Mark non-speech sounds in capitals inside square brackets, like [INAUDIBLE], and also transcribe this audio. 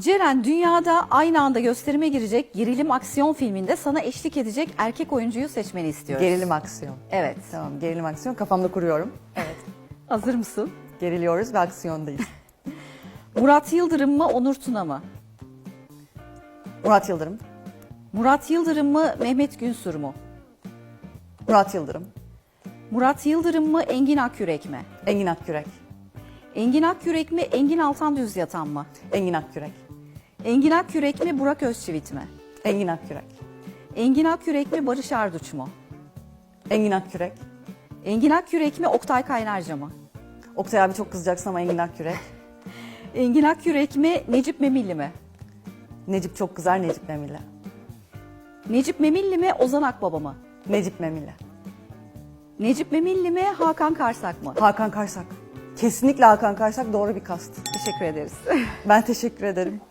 Ceren dünyada aynı anda gösterime girecek gerilim aksiyon filminde sana eşlik edecek erkek oyuncuyu seçmeni istiyoruz. Gerilim aksiyon. Evet. Tamam gerilim aksiyon kafamda kuruyorum. Evet. Hazır mısın? Geriliyoruz ve aksiyondayız. [LAUGHS] Murat Yıldırım mı Onur Tuna mı? Murat Yıldırım. Murat Yıldırım mı Mehmet Günsur mu? Murat Yıldırım. Murat Yıldırım mı Engin Akyürek mi? Engin Akkürek. Engin Akyürek mi Engin Altan Düz Yatan mı? Engin Akkürek. Engin Akyürek mi Burak Özçivit mi? Engin Akkürek. Engin Akyürek mi Barış Arduç mu? Engin Akkürek. Engin Akyürek mi Oktay Kaynarca mı? Oktay abi çok kızacaksın ama Engin Akkürek. [LAUGHS] Engin Akyürek mi Necip Memilli mi? Necip çok kızar Necip Memile. Necip Memilli mi Ozan Akbaba mı? Necip Memile. Necip Memilli mi Hakan Karsak mı? Hakan Karsak. Kesinlikle Hakan Karsak doğru bir kast. Teşekkür ederiz. [LAUGHS] Ben teşekkür ederim.